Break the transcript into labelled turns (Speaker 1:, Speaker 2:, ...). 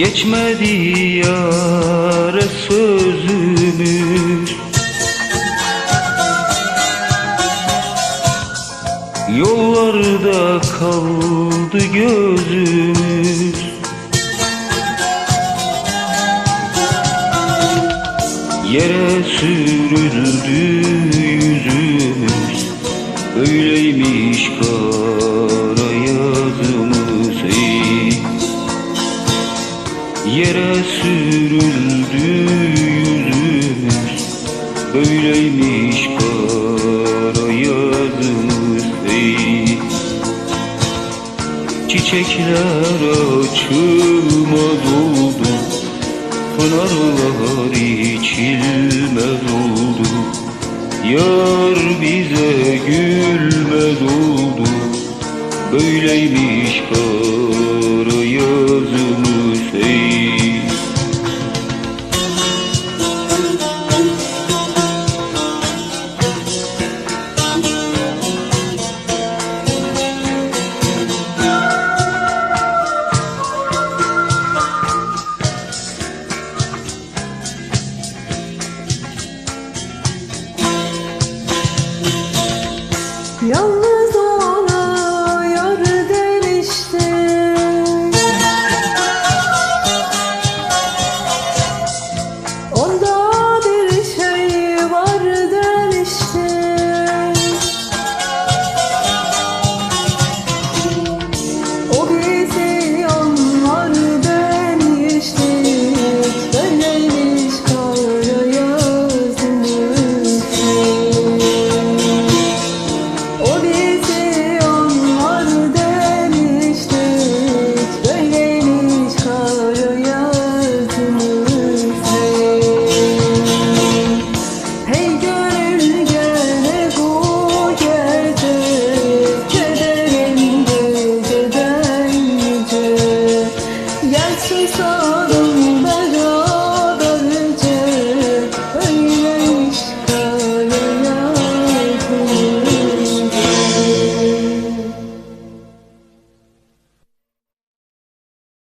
Speaker 1: Yetmedi yâre sözümüz. Yollarda kaldı gözümüz. Yere sürüldü yüzümüz. Öyleymiş kara yazımız Yere sürüldü yüzümüz Böyleymiş kara yazımız ey Çiçekler açıma doldu Pınarlar içilmez oldu. Yar bize gülmez oldu Böyleymiş kara
Speaker 2: Yalnız